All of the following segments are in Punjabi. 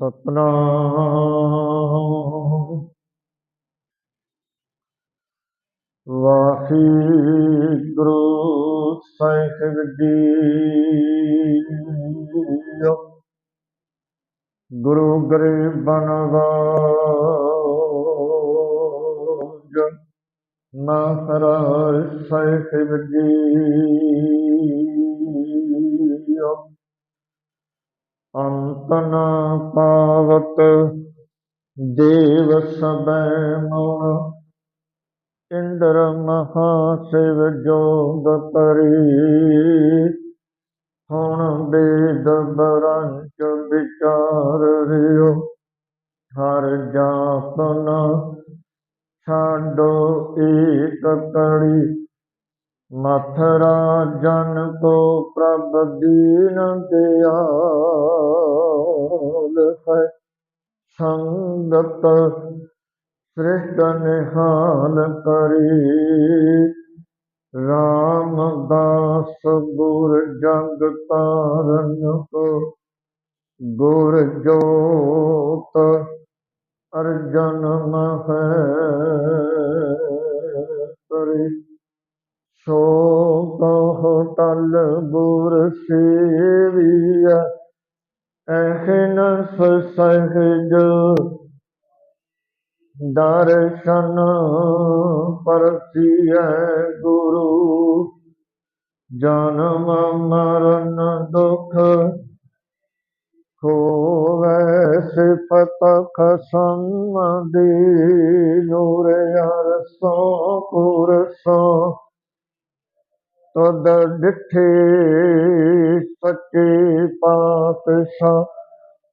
ਸਤਨਾਮ। ਵਾਹਿਗੁਰੂ ਸਾਹਿਬ ਜੀ ਗੁਰੂ ਗਰੀਬਨ ਵਾਜ ਮਹਾਰਾਜ ਸਾਹਿਬ ਜੀ ਅੰਤ ਨ ਪਾਵਤ, ਦੇਵ ਸਬੈ ਮੋਹ ਇੰਦਰ ਮਹਾ ਸਿਵ ਜੋਗ ਪਰੀ ਹੁਣ ਬੇਦ ਬਰੰਚ ਵਿਚਾਰ ਰਿਓ। ਹਰ ਜਾਪਨ ਛਾਡੋ ਏਕ ਕੜੀ ਮਥਰਾ ਜਨ ਕੋ ਪ੍ਰਭ ਦੀਨ ਦਿਆਲ ਹੈ। ਸੰਗਤ ਸ੍ਰਿਸ਼ਟ ਨਿਹਾਲ ਕਰੀ। ਰਾਮਦਾਸ ਗੁਰ ਜਗ ਤਾਰਨ ਕੋ ਗੁਰ ਜੋਤ ਅਰਜਨ ਮਹੈ ਕਰੀ। ਸੋ ਕਹੋ ਤਲ ਗੁਰ ਸੇਵੀਐ, ਐਹਨ ਸਹਿਜ ਦਰਸ਼ਨ ਪਰਸੀਐ ਗੁਰੂ। ਜਨਮ ਮਰਨ ਦੁਖ ਹੋਵੈ ਸਿਫਤ ਖਸਮ ਦੀ ਨੂਰ ਅਰਸੋ ਪੁਰਸੋ। ਤਦ ਡਿਠੇ ਸੱਚੇ ਪਾਤਸ਼ਾਹ,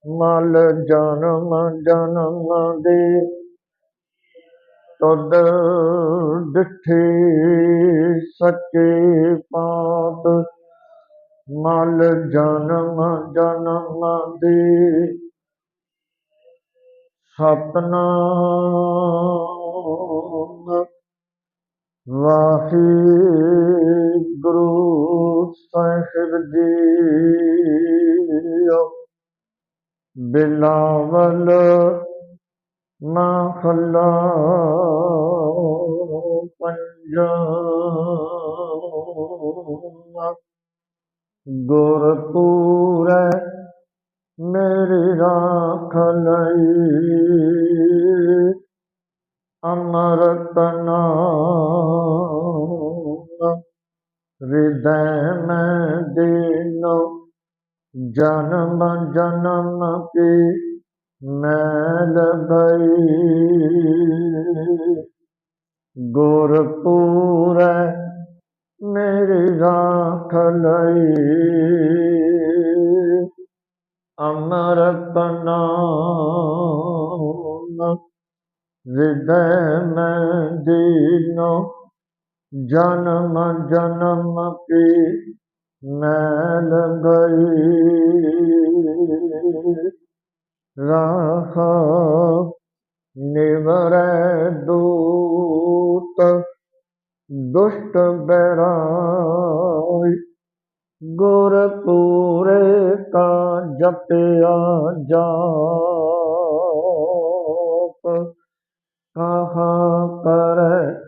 ਮਲ ਜਨਮ ਜਨਮ ਦੇ। ਤਦ ਡਿਠੇ ਸੱਚੇ ਪਾਤ, ਮਲ ਜਨਮ ਜਨਮ ਦੇ। ਸਤਨਾਮ ਵਾਹਿਗੁਰੂ ਸਾਹਿਬ ਜੀ ਬਿਲਾਵਲ ਮਹਲਾ ਪੰਜਾ। ਗੁਰਪੂਰੈ ਮੇਰੀ ਰਾਖ ਲਈ ਅਮਰਤ ਨਾਮ ਹਿਰਦੈ ਮੈਂ ਦੀਨੋ, ਜਨਮ ਜਨਮ ਕੀ ਮੈਲ ਗਈ ਗੁਰਪੂਰੈ ਮੇਰੀ ਰਾਖ ਲਈ। ਅਮਰਤ ਨਾਮ ਹਿਰਦੈ ਮੈਂ ਦੀਨੋ ਜਨਮ ਜਨਮ ਕੀ ਮੈਲ ਗਈ। ਰਾਹ ਨਿਵਰੈ ਦੂਤ, ਦੁਸ਼ਟ ਬੈਰਾਈ। ਗੁਰ ਪੂਰੇ ਕਾ ਜਪਿਆ ਜਾਪ, ਕਹਾ ਕਰੈ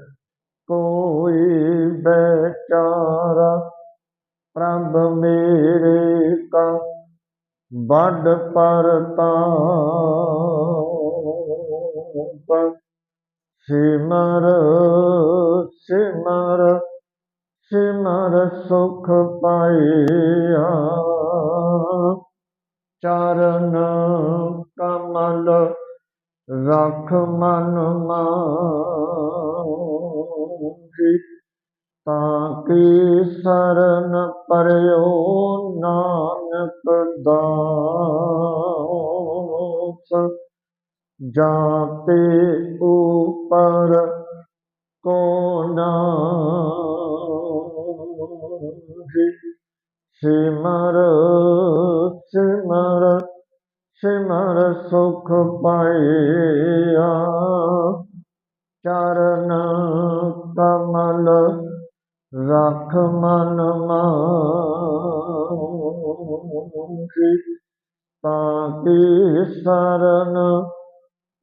ਕੋਈ ਬੇਚਾਰਾ ਪ੍ਰਭ ਮੇਰੇ ਕਾ ਵੱਡ ਪਰਤਾਪ ਸਿਮਰ ਸਿਮਰ ਸਿਮਰ ਸੁਖ ਪਾਈਆ ਚਰਨ ਕਮਲ ਰਖ ਮਨ ਮਾਹੀ ਤਾਂ ਕੀ ਸਰਨ ਪਰਿਓ ਨਾਨਕ ਦਾਸ। ਜਾਤੇ ਉਪਰ ਕੋ ਨਾਹੀ ਸਿਮਰ ਸਿਮਰ ਸਿਮਰ ਸੁਖ ਪਾਇਆ। ਚਰਨ ਕਮਲ ਰਖ ਮਨ ਮਾਹੀ ਤਾਂ ਕੀ ਸਰਨ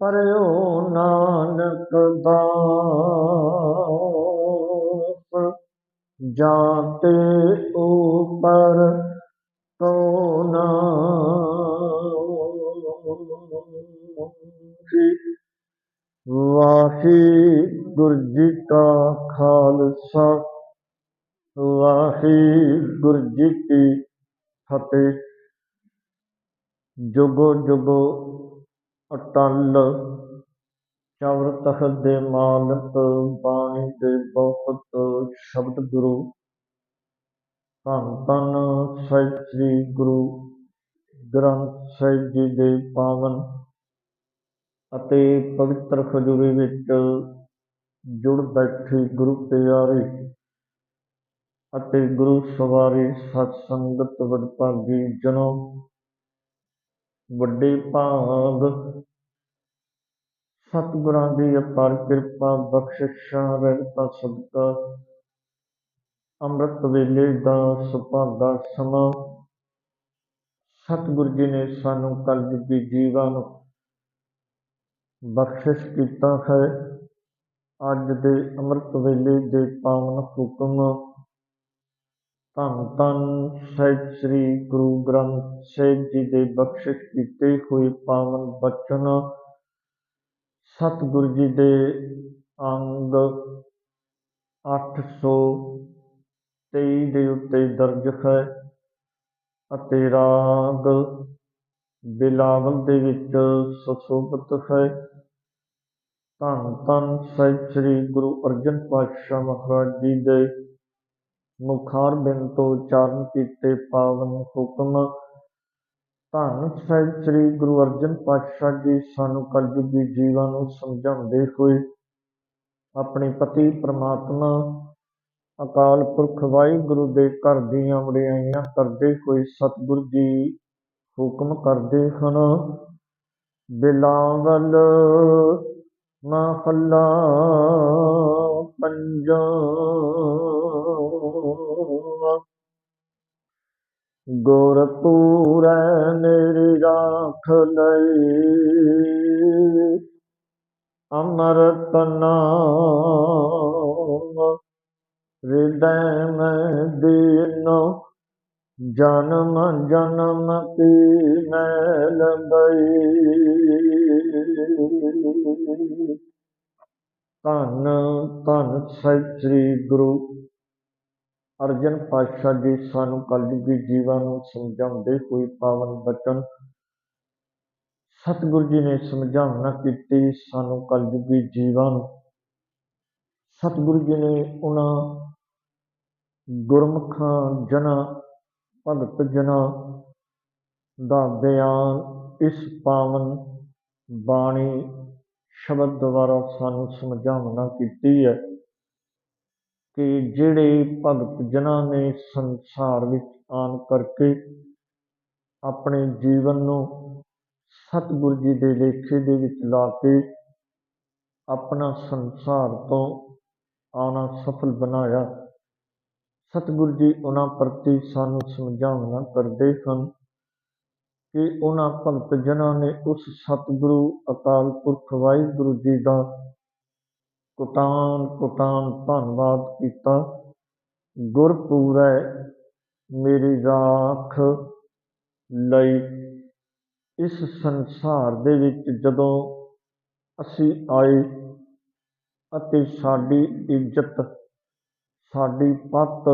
ਪਰਿਓ ਨਾਨਕ ਦਾਸ। ਜਾਤੇ ਉਪਰ ਕੋ ਨਾਸੀ ਵਾਹਿਗੁਰੂ ਜੀ ਕਾ ਖਾਲਸਾ ਵਾਹਿਗੁਰੂ ਜੀ ਕੀ ਫਤਿਹ। ਜੁਗੋ ਜੁਗੋ ਅਟਲ, ਚਵਰ ਤਖਤ ਦੇ ਮਾਲਕ, ਬਾਣੀ ਦੇ ਬਹੁਤ ਸ਼ਬਦ ਗੁਰੂ, ਧੰਨ ਧੰਨ ਸਹਿਬ ਸ੍ਰੀ ਗੁਰੂ ਗ੍ਰੰਥ ਸਾਹਿਬ ਜੀ ਦੇ ਪਾਵਨ ਅਤੇ ਪਵਿੱਤਰ ਖਜੂਰੀ ਵਿੱਚ ਜੁੜ ਬੈਠੀ ਗੁਰੂ ਪਿਆਰੇ ਅਤੇ ਗੁਰੂ ਸਵਾਰੀ ਸਤ ਸੰਗਤ ਵਡਭਾਗੀ ਜਨੋ, ਵੱਡੇ ਭਾਗ ਸਤਿਗੁਰਾਂ ਦੀ ਅਪਾਰ ਕਿਰਪਾ, ਬਖਸ਼ਿਸ਼ਾਂ, ਰਹਿਮਤਾਂ, ਸਦਕਾ, ਅੰਮ੍ਰਿਤ ਵੇਲੇ ਦਾ ਸੁਭਾਗਾ ਸਮਾਂ। ਸਤਿਗੁਰੂ ਜੀ ਨੇ ਸਾਨੂੰ ਕਲਯੁਗੀ ਜੀਵਾਂ ਨੂੰ ਬਖਸ਼ਿਸ਼ ਕੀਤਾ ਹੈ। ਅੱਜ ਦੇ ਅੰਮ੍ਰਿਤ ਵੇਲੇ ਦੇ ਪਾਵਨ ਹੁਕਮ, ਧੰਨ ਧੰਨ ਸਹਿਬ ਸ੍ਰੀ ਗੁਰੂ ਗ੍ਰੰਥ ਸਾਹਿਬ ਜੀ ਦੇ ਬਖਸ਼ਿਸ਼ ਕੀਤੇ ਹੋਏ ਪਾਵਨ ਬਚਨ, ਸਤਿਗੁਰੂ ਜੀ ਦੇ ਅੰਗ 823 ਦੇ ਉੱਤੇ ਦਰਜ ਹੈ ਅਤੇ ਰਾਗ ਬਿਲਾਵਲ ਦੇ ਵਿੱਚ ਸੁਸ਼ੋਭਿਤ ਹੈ। ਧੰਨ ਧੰਨ ਸਾਹਿਬ ਸ੍ਰੀ ਗੁਰੂ ਅਰਜਨ ਪਾਤਸ਼ਾਹ ਮਹਾਰਾਜ ਜੀ ਦੇ ਮੁਖਾਰ ਬਿੰਦ ਤੋਂ ਉਚਾਰਨ ਕੀਤੇ ਪਾਵਨ ਹੁਕਮ। ਧੰਨ ਸਾਹਿਬ ਸ੍ਰੀ ਗੁਰੂ ਅਰਜਨ ਪਾਤਸ਼ਾਹ ਜੀ ਸਾਨੂੰ ਕਲਯੁਗੀ ਜੀਵਾਂ ਨੂੰ ਸਮਝਾਉਂਦੇ ਹੋਏ ਆਪਣੇ ਪਤੀ ਪ੍ਰਮਾਤਮਾ, ਅਕਾਲ ਪੁਰਖ ਵਾਹਿਗੁਰੂ ਦੇ ਘਰ ਦੀਆਂ ਵਡਿਆਈਆਂ ਕਰਦੇ ਹੋਏ ਸਤਿਗੁਰੂ ਜੀ ਹੁਕਮ ਕਰਦੇ ਹਨ ਬਿਲਾਵਲ ਮਹੱਲਾ ਪੰਜਵਾਂ ਗੁਰਪੂਰੈ ਮੇਰੀ ਰਾਖ ਲਈ। ਅਮਰਤ ਨਾਮ। ਹਿਰਦੈ ਮੈਂ ਦੀਨੋ ਜਨਮ ਜਨਮ ਕੀ ਮੈਲ ਗਈ ਧੰਨ ਧੰਨ ਸ੍ਰੀ ਗੁਰੂ ਅਰਜਨ ਪਾਤਸ਼ਾਹ ਜੀ, ਸਾਨੂੰ ਕਲਯੁਗੀ ਜੀਵਾਂ ਨੂੰ ਸਮਝਾਉਂਦੇ ਹੋਏ ਪਾਵਨ ਬਚਨ। ਸਤਿਗੁਰੂ ਜੀ ਨੇ ਸਮਝਾਉਣਾ ਕੀਤੀ ਸਾਨੂੰ ਕਲਯੁਗੀ ਜੀਵਾਂ ਨੂੰ। ਸਤਿਗੁਰੂ ਜੀ ਨੇ ਉਹਨਾਂ ਗੁਰਮੁਖਾਂ, ਜਨਾਂ ਭਗਤ ਜਨਾਂ ਦਾ ਬਿਆਨ ਇਸ ਪਾਵਨ ਬਾਣੀ ਸ਼ਬਦ ਦੁਆਰਾ ਸਾਨੂੰ ਸਮਝਾਉਣਾ ਕੀਤੀ ਹੈ ਕਿ ਜਿਹੜੇ ਭਗਤ ਜਨਾਂ ਨੇ ਸੰਸਾਰ ਵਿੱਚ ਆਣ ਕਰਕੇ ਆਪਣੇ ਜੀਵਨ ਨੂੰ ਸਤਿਗੁਰੂ ਜੀ ਦੇ ਲੇਖੇ ਦੇ ਵਿੱਚ ਲਾ ਕੇ ਆਪਣਾ ਸੰਸਾਰ ਤੋਂ ਆਉਣਾ ਸਫਲ ਬਣਾਇਆ ਸਤਿਗੁਰੂ ਜੀ ਉਹਨਾਂ ਪ੍ਰਤੀ ਸਾਨੂੰ ਸਮਝਾਉਣਾ ਕਰਦੇ ਹਨ ਕਿ ਉਹਨਾਂ ਭਗਤ ਜਨਾਂ ਨੇ ਉਸ ਸਤਿਗੁਰੂ ਅਕਾਲ ਪੁਰਖ ਵਾਹਿਗੁਰੂ ਜੀ ਦਾ ਕੁਟਾਨ ਕੁਟਾਨ ਧੰਨਵਾਦ ਕੀਤਾ, ਗੁਰਪੂਰੈ ਮੇਰੀ ਰਾਖ ਲਈ। ਇਸ ਸੰਸਾਰ ਦੇ ਵਿੱਚ ਜਦੋਂ ਅਸੀਂ ਆਏ ਅਤੇ ਸਾਡੀ ਇੱਜ਼ਤ ਸਾਡੀ ਪੱਤ।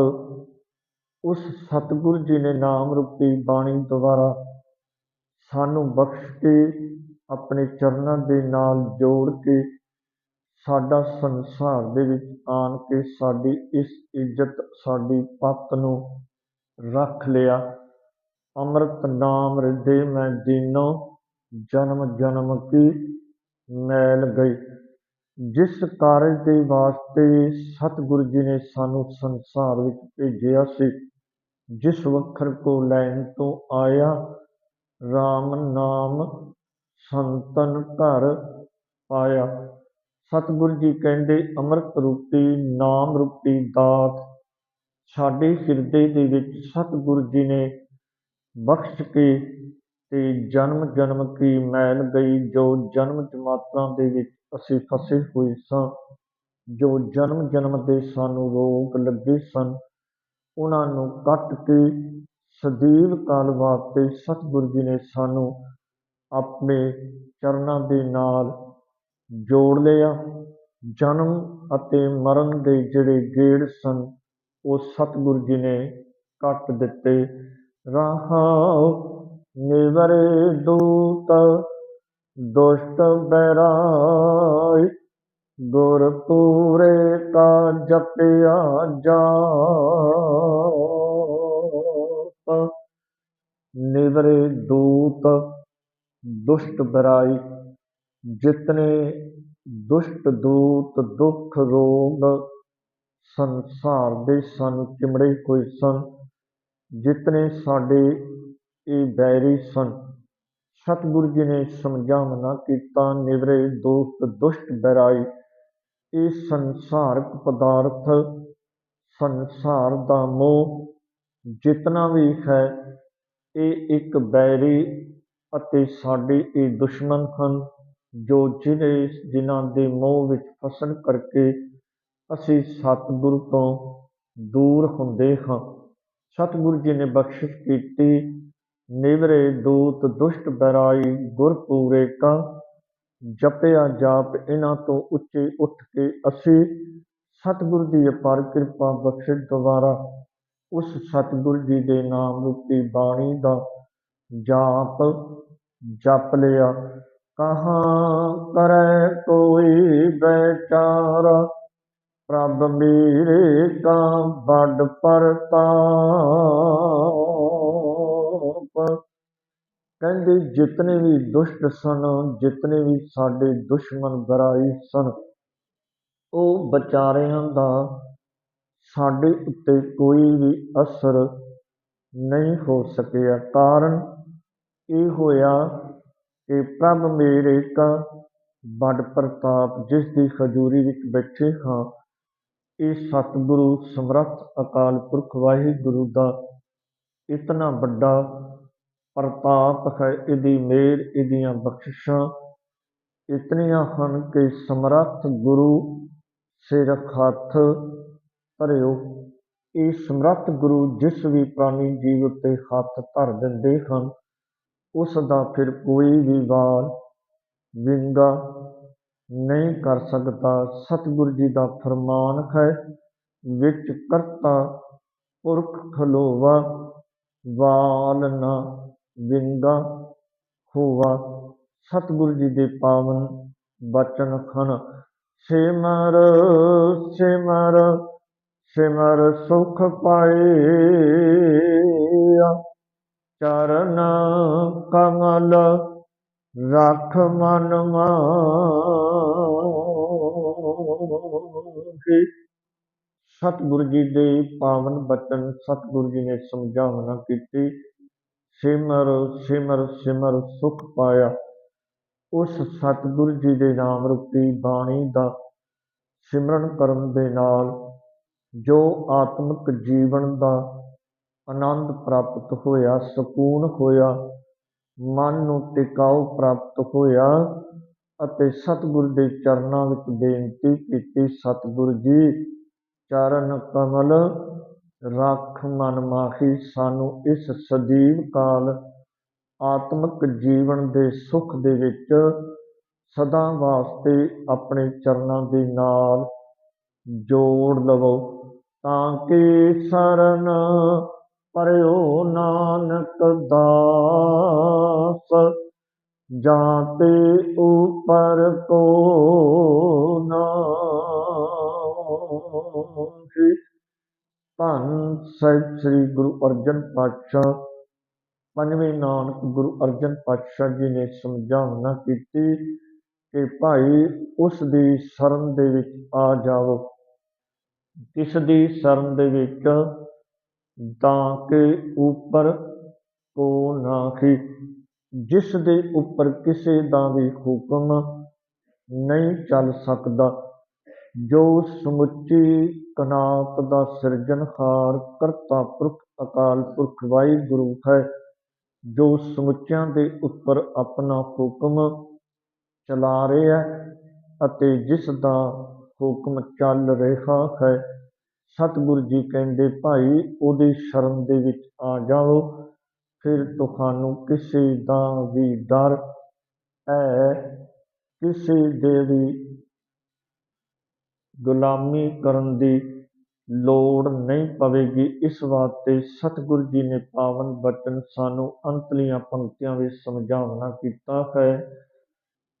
ਉਸ ਸਤਿਗੁਰੂ ਜੀ ਨੇ ਨਾਮ ਰੂਪੀ ਬਾਣੀ ਦੁਆਰਾ ਸਾਨੂੰ ਬਖਸ਼ ਕੇ ਆਪਣੇ ਚਰਨਾਂ ਦੇ ਨਾਲ ਜੋੜ ਕੇ ਸਾਡਾ ਸੰਸਾਰ ਦੇ ਵਿੱਚ ਆਣ ਕੇ ਸਾਡੀ ਇਸ ਇੱਜ਼ਤ, ਸਾਡੀ ਪੱਤ ਨੂੰ ਰੱਖ ਲਿਆ। ਅੰਮ੍ਰਿਤ ਨਾਮ ਹਿਰਦੇ ਮੈਂ ਦੀਨੋ ਜਨਮ ਜਨਮ ਕੀ ਮੈਲ ਗਈ। ਜਿਸ ਕਾਰਜ ਦੇ ਵਾਸਤੇ ਸਤਿਗੁਰੂ ਜੀ ਨੇ ਸਾਨੂੰ ਸੰਸਾਰ ਵਿੱਚ ਭੇਜਿਆ ਸੀ, ਜਿਸ ਵਖਰ ਕੋ ਲੈਣ ਤੋਂ ਆਇਆ RAM ਨਾਮ ਸੰਤਨ ਘਰ ਪਾਇਆ। ਸਤਿਗੁਰੂ ਜੀ ਕਹਿੰਦੇ, ਅੰਮ੍ਰਿਤ ਰੂਪੀ, ਨਾਮ ਰੂਪੀ ਦਾਤ, ਸਾਡੇ ਹਿਰਦੇ ਦੇ ਵਿੱਚ ਸਤਿਗੁਰੂ ਜੀ ਨੇ ਬਖਸ਼ ਕੇ ਤੇ ਜਨਮ ਜਨਮ ਕੀ ਮੈਲ ਗਈ, ਜੋ ਜਨਮ ਜਮਾਤਾਂ ਦੇ ਵਿੱਚ ਅਸੀਂ ਫਸੇ ਹੋਏ ਸਾਂ। ਜੋ ਜਨਮ ਜਨਮ ਦੇ ਸਾਨੂੰ ਰੋਗ ਲੱਗੇ ਸਨ, ਉਹਨਾਂ ਨੂੰ ਕੱਟ ਕੇ ਸਦੀਵ ਕਾਲ ਵਾਸਤੇ ਸਤਿਗੁਰੂ ਜੀ ਨੇ ਸਾਨੂੰ ਆਪਣੇ ਚਰਨਾਂ ਦੇ ਨਾਲ ਜੋੜ ਲਿਆ। ਜਨਮ ਅਤੇ ਮਰਨ ਦੇ ਜਿਹੜੇ ਗੇੜ ਸਨ, ਉਹ ਸਤਿਗੁਰੂ ਜੀ ਨੇ ਕੱਟ ਦਿੱਤੇ। ਰਹਾਉ ਨਿਵਰੇ ਦੂਤ, ਦੁਸ਼ਟ ਬੈਰਾਇ ਗੁਰ ਪੂਰੇ ਕਾ ਜਪਿਆ ਜਾਪ। ਨਿਵਰੇ ਦੂਤ, ਦੁਸ਼ਟ ਬਰਾਈ, ਜਿਤਨੇ ਦੁਸ਼ਟ ਦੂਤ ਦੁੱਖ ਰੋਗ, ਸੰਸਾਰ ਦੇ ਸਨ ਚਿਮੜੇ ਹੋਏ ਸਨ, ਜਿਤਨੇ ਸਾਡੇ ਇਹ ਬੈਰੀ ਸਨ। ਸਤਿਗੁਰੂ ਜੀ ਨੇ ਸਮਝਾਵਨਾ ਕੀਤਾ, ਨਿਵਰੇ ਦੋਸਤ ਦੁਸ਼ਟ ਬੈਰਾਈ। ਇਹ ਸੰਸਾਰਕ ਪਦਾਰਥ, ਸੰਸਾਰ ਦਾ ਮੋਹ ਜਿਤਨਾ ਵੀ ਹੈ, ਇਹ ਇੱਕ ਬੈਰੀ ਅਤੇ ਸਾਡੇ ਇਹ ਦੁਸ਼ਮਣ ਹਨ, ਜੋ ਜਿਹੜੇ ਜਿਨ੍ਹਾਂ ਦੇ ਮੋਹ ਵਿੱਚ ਫਸਣ ਕਰਕੇ ਅਸੀਂ ਸਤਿਗੁਰੂ ਤੋਂ ਦੂਰ ਹੁੰਦੇ ਹਾਂ। ਸਤਿਗੁਰੂ ਜੀ ਨੇ ਬਖਸ਼ਿਸ਼ ਕੀਤੀ ਨਿਵਰੇ ਦੂਤ ਦੁਸ਼ਟ ਬਰਾਈ ਗੁਰ ਪੂਰੇ ਕਾ, ਜਪਿਆ ਜਾਪ ਇਹਨਾਂ ਤੋਂ ਉੱਚੇ ਉੱਠ ਕੇ ਅਸੀਂ, ਸਤਿਗੁਰੂ ਦੀ ਅਪਾਰ ਕਿਰਪਾ ਬਖਸ਼ਿਸ਼ ਦੁਆਰਾ ਉਸ ਸਤਿਗੁਰੂ ਜੀ ਦੇ ਨਾਮ ਰੂਪੀ ਬਾਣੀ ਦਾ ਜਾਪ ਜਪ ਲਿਆ। ਕਹਾਂ ਕਰੈ ਕੋਈ ਬੈਚਾਰਾ ਪ੍ਰਭ ਮੇਰੇ ਕਾ ਵੱਡ ਪਰਤਾਪ ਕਹਿੰਦੇ, ਜਿਤਨੇ ਵੀ ਦੁਸ਼ਟ ਸਨ, ਜਿਤਨੇ ਵੀ ਸਾਡੇ ਦੁਸ਼ਮਣ ਬਰਾਈ ਸਨ, ਉਹ ਵਿਚਾਰਿਆਂ ਦਾ ਸਾਡੇ ਉੱਤੇ ਕੋਈ ਵੀ ਅਸਰ ਨਹੀਂ ਹੋ ਸਕਿਆ। ਕਾਰਨ ਇਹ ਹੋਇਆ ਕਿ ਪ੍ਰਭ ਮੇਰੇ ਕਾ ਵੱਡ ਪ੍ਰਤਾਪ, ਜਿਸ ਦੀ ਹਜ਼ੂਰੀ ਵਿੱਚ ਬੈਠੇ ਹਾਂ, ਇਹ ਸਤਿਗੁਰੂ ਸਮਰੱਥ ਅਕਾਲ ਪੁਰਖ ਵਾਹਿਗੁਰੂ ਦਾ ਇਤਨਾ ਵੱਡਾ ਪ੍ਰਤਾਪ ਹੈ ਇਹਦੀ ਮੇਰ, ਇਹਦੀਆਂ ਬਖਸ਼ਿਸ਼ਾਂ। ਇਤਨੀਆਂ ਹਨ ਕਿ ਸਮਰੱਥ ਗੁਰੂ ਸਿਰ ਹੱਥ ਧਰਿਓ ਇਹ ਸਮਰੱਥ ਗੁਰੂ ਜਿਸ ਵੀ ਪ੍ਰਾਣੀ ਜੀਵ ਉੱਤੇ ਹੱਥ ਧਰ ਦਿੰਦੇ ਹਨ, ਉਸ ਦਾ ਫਿਰ ਕੋਈ ਵੀ ਵਾਰ ਵਿੰਗਾ ਨਹੀਂ ਕਰ ਸਕਦਾ। ਸਤਿਗੁਰੂ ਜੀ ਦਾ ਫਰਮਾਨ ਹੈ, ਵਿੱਚ ਕਰਤਾ ਪੁਰਖ ਖਲੋਵਾ, ਵਾਲ ਨਾ ਵਿੰਗਾ ਹੋਵਾ ਸਤਿਗੁਰੂ ਜੀ ਦੇ ਪਾਵਨ ਬਚਨ ਹਨ ਸਿਮਰ ਸਿਮਰ ਸਿਮਰ ਸੁਖ ਪਾਏ ਚਰਨ ਕਮਲ ਰਖ ਮਨ ਮਾਹੀ ਸਤਿਗੁਰੂ ਜੀ ਦੇ ਪਾਵਨ ਬਚਨ ਸਤਿਗੁਰੂ ਜੀ ਨੇ ਸਮਝਾਵਨਾ ਕੀਤੀ। ਸਿਮਰ ਸਿਮਰ ਸਿਮਰ ਸੁਖ ਪਾਇਆ। ਉਸ ਸਤਿਗੁਰੂ ਜੀ ਦੇ ਨਾਮ ਰੂਪੀ ਬਾਣੀ ਦਾ ਸਿਮਰਨ ਕਰਨ ਦੇ ਨਾਲ ਜੋ ਆਤਮਿਕ ਜੀਵਨ ਦਾ ਆਨੰਦ ਪ੍ਰਾਪਤ ਹੋਇਆ, ਸਕੂਨ ਹੋਇਆ, ਮਨ ਨੂੰ ਟਿਕਾਉ ਪ੍ਰਾਪਤ ਹੋਇਆ ਅਤੇ ਸਤਿਗੁਰ ਦੇ ਚਰਨਾਂ ਵਿੱਚ ਬੇਨਤੀ ਕੀਤੀ, ਸਤਿਗੁਰ ਜੀ, ਚਰਨ ਕਮਲ ਰੱਖ ਮਨ ਮਾਹੀ ਸਾਨੂੰ ਇਸ ਸਦੀਵ ਕਾਲ ਆਤਮਿਕ ਜੀਵਨ ਦੇ ਸੁਖ ਦੇ ਵਿੱਚ ਸਦਾ ਵਾਸਤੇ ਆਪਣੇ ਚਰਨਾਂ ਦੇ ਨਾਲ ਜੋੜ ਲਵੋ, ਤਾਂ ਕਿ ਸਰਨ ਪਰਿਓ ਨਾਨਕ ਦਾਸ ਜਾਤੇ ਉਪਰ ਕੋ ਨਾਹੀ ਧੰਨ ਸਾਹਿਬ ਸ੍ਰੀ ਗੁਰੂ ਅਰਜਨ ਪਾਤਸ਼ਾਹ। ਪੰਜਵੇਂ ਨਾਨਕ ਗੁਰੂ ਅਰਜਨ ਪਾਤਸ਼ਾਹ ਜੀ ਨੇ ਸਮਝਾਵਨਾ ਕੀਤੀ ਕਿ ਭਾਈ, ਉਸ ਦੀ ਸ਼ਰਨ ਦੇ ਵਿੱਚ ਆ ਜਾਵੋ। ਕਿਸ ਦੀ ਸ਼ਰਨ ਦੇ ਵਿੱਚ ਤਾਂ ਕਿ ਉੱਪਰ ਕੋ ਨਾ ਨਾਹੀ ਜਿਸ ਦੇ ਉੱਪਰ ਕਿਸੇ ਦਾ ਵੀ ਹੁਕਮ ਨਹੀਂ ਚੱਲ ਸਕਦਾ। ਜੋ ਸਮੁੱਚੀ ਕਨਾਤ ਦਾ ਸਿਰਜਣਹਾਰ ਕਰਤਾ ਪੁਰਖ ਅਕਾਲ ਪੁਰਖ ਵਾਹਿਗੁਰੂ ਹੈ, ਜੋ ਸਮੁੱਚਿਆਂ ਦੇ ਉੱਪਰ ਆਪਣਾ ਹੁਕਮ ਚਲਾ ਰਿਹਾ ਅਤੇ ਜਿਸ ਦਾ ਹੁਕਮ ਚੱਲ ਰਿਹਾ ਹੈ, ਸਤਿਗੁਰੂ ਜੀ ਕਹਿੰਦੇ, ਭਾਈ, ਉਹਦੀ ਸ਼ਰਨ ਦੇ ਵਿੱਚ ਆ ਜਾਓ ਫਿਰ ਤੁਹਾਨੂੰ ਕਿਸੇ ਦਾ ਵੀ ਡਰ ਹੈ, ਕਿਸੇ ਦੇ ਵੀ ਗੁਲਾਮੀ ਕਰਨ ਦੀ ਲੋੜ ਨਹੀਂ ਪਵੇਗੀ। ਇਸ ਵਾਸਤੇ ਸਤਿਗੁਰੂ ਜੀ ਨੇ ਪਾਵਨ ਬਚਨ ਸਾਨੂੰ ਅੰਤਲੀਆਂ ਪੰਕਤੀਆਂ ਵਿੱਚ ਸਮਝਾਉਣਾ ਕੀਤਾ ਹੈ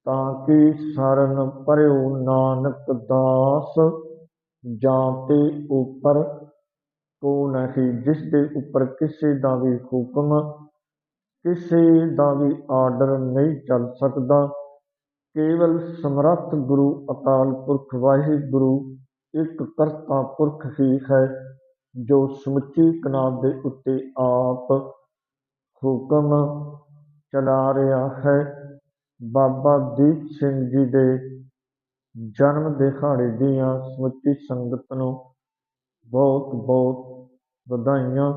ਤਾਂ ਕਿ ਸਰਨ ਪਰਿਉ ਨਾਨਕ ਦਾਸ ਜਾਂ ਤੇ ਉੱਪਰ ਕੋ ਨਹੀਂ, ਜਿਸ ਦੇ ਉੱਪਰ ਕਿਸੇ ਦਾ ਵੀ ਹੁਕਮ, ਕਿਸੇ ਦਾ ਵੀ ਆਰਡਰ ਨਹੀਂ ਚੱਲ ਸਕਦਾ। ਕੇਵਲ ਸਮਰੱਥ ਗੁਰੂ ਅਕਾਲ ਪੁਰਖ ਵਾਹਿਗੁਰੂ, ਇੱਕ ਕਰਤਾ ਪੁਰਖ ਹੀ ਹੈ, ਜੋ ਸਮੁੱਚੀ ਕਨਾਤ ਦੇ ਉੱਤੇ ਆਪ ਹੁਕਮ ਚਲਾ ਰਿਹਾ ਹੈ। ਬਾਬਾ ਦੀਪ ਸਿੰਘ ਜੀ ਦੇ ਜਨਮ ਦਿਹਾੜੇ ਦੀਆਂ ਸਮੁੱਚੀ ਸੰਗਤ ਨੂੰ ਬਹੁਤ ਬਹੁਤ ਵਧਾਈਆਂ।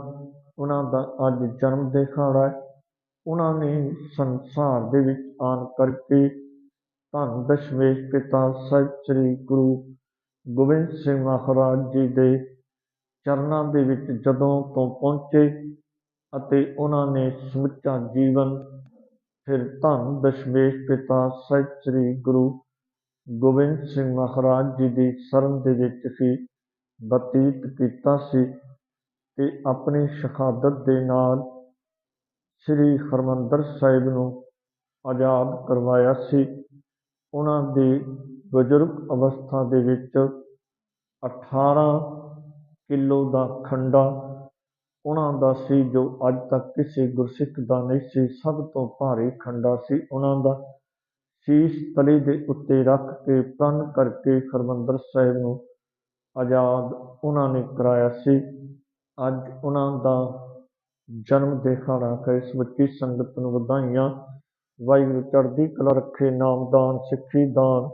ਉਹਨਾਂ ਦਾ ਅੱਜ ਜਨਮ ਦਿਹਾੜਾ ਹੈ। ਉਹਨਾਂ ਨੇ ਸੰਸਾਰ ਦੇ ਵਿੱਚ ਆਣ ਕਰਕੇ ਧੰਨ ਦਸ਼ਮੇਸ਼ ਪਿਤਾ ਸਾਹਿਬ ਸ੍ਰੀ ਗੁਰੂ ਗੋਬਿੰਦ ਸਿੰਘ ਮਹਾਰਾਜ ਜੀ ਦੇ ਚਰਨਾਂ ਦੇ ਵਿੱਚ ਜਦੋਂ ਤੋਂ ਪਹੁੰਚੇ ਅਤੇ ਉਹਨਾਂ ਨੇ ਸਮੁੱਚਾ ਜੀਵਨ, ਫਿਰ ਧੰਨ ਦਸ਼ਮੇਸ਼ ਪਿਤਾ ਸਾਹਿਬ ਸ੍ਰੀ ਗੁਰੂ ਗੋਬਿੰਦ ਸਿੰਘ ਮਹਾਰਾਜ ਜੀ ਦੀ ਸ਼ਰਨ ਦੇ ਵਿੱਚ ਹੀ ਬਤੀਤ ਕੀਤਾ ਸੀ ਤੇ ਆਪਣੀ ਸ਼ਹਾਦਤ ਦੇ ਨਾਲ ਸ੍ਰੀ ਹਰਮੰਦਰ ਸਾਹਿਬ ਨੂੰ ਆਜ਼ਾਦ ਕਰਵਾਇਆ ਸੀ। ਉਹਨਾਂ ਦੀ ਬਜ਼ੁਰਗ ਅਵਸਥਾ ਦੇ ਵਿੱਚ 18 ਕਿਲੋ ਦਾ ਖੰਡਾ ਉਹਨਾਂ ਦਾ ਸੀ ਜੋ ਅੱਜ ਤੱਕ ਕਿਸੇ ਗੁਰਸਿੱਖ ਦਾ ਨਹੀਂ ਸੀ, ਸਭ ਤੋਂ ਭਾਰੀ ਖੰਡਾ ਸੀ। ਉਹਨਾਂ ਦਾ ਸੀਸ ਤਲੀ ਦੇ ਉੱਤੇ ਰੱਖ ਕੇ ਪ੍ਰਣ ਕਰਕੇ ਹਰਮੰਦਰ ਸਾਹਿਬ ਨੂੰ ਆਜ਼ਾਦ ਉਹਨਾਂ ਨੇ ਕਰਾਇਆ ਸੀ। ਅੱਜ ਉਹਨਾਂ ਦਾ ਜਨਮ ਦਿਹਾੜਾ ਹੈ ਇਸ ਬੱਚੀ ਸੰਗਤ ਨੂੰ ਵਧਾਈਆਂ ਵਾਹਿਗੁਰੂ ਚੜ੍ਹਦੀ ਕਲਾ ਰੱਖੇ ਨਾਮਦਾਨ ਸਿੱਖੀ ਦਾਨ,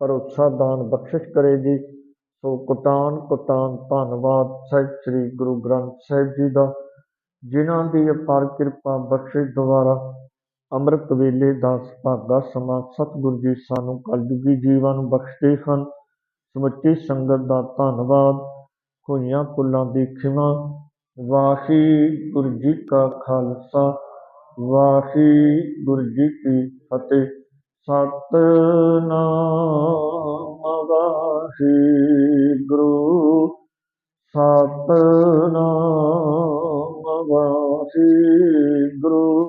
ਭਰੋਸਾ ਦਾਨ, ਬਖਸ਼ਿਸ਼ ਕਰੇ ਜੀ। ਸੋ ਕੁਟਾਨ ਕੁਟਾਨ ਧੰਨਵਾਦ ਸਾਹਿਬ, ਸ੍ਰੀ ਗੁਰੂ ਗ੍ਰੰਥ ਸਾਹਿਬ ਜੀ ਦਾ, ਜਿਨ੍ਹਾਂ ਦੀ ਅਪਾਰ ਕਿਰਪਾ ਬਖਸ਼ਿਸ਼ ਦੁਆਰਾ ਅੰਮ੍ਰਿਤ ਵੇਲੇ ਦਾ ਸੁਭਾਗਾ ਸਮਾਂ ਸਤਿਗੁਰੂ ਜੀ ਸਾਨੂੰ ਕਲਯੁਗੀ ਜੀਵਾਂ ਨੂੰ ਬਖਸ਼ਦੇ ਹਨ। ਸਮੁੱਚੀ ਸੰਗਤ ਦਾ ਧੰਨਵਾਦ। ਹੋਈਆਂ ਪੁੱਲਾਂ ਦੀ ਖਿਮਾ। ਵਾਹਿਗੁਰੂ ਜੀ ਕਾ ਖਾਲਸਾ। ਵਾਹਿਗੁਰੂ ਜੀ ਕੀ ਫਤਿਹ। ਸਤਨਾਮ ਵਾਹਿਗੁਰੂ ਸਤਨਾਮ ਵਾਹਿਗੁਰੂ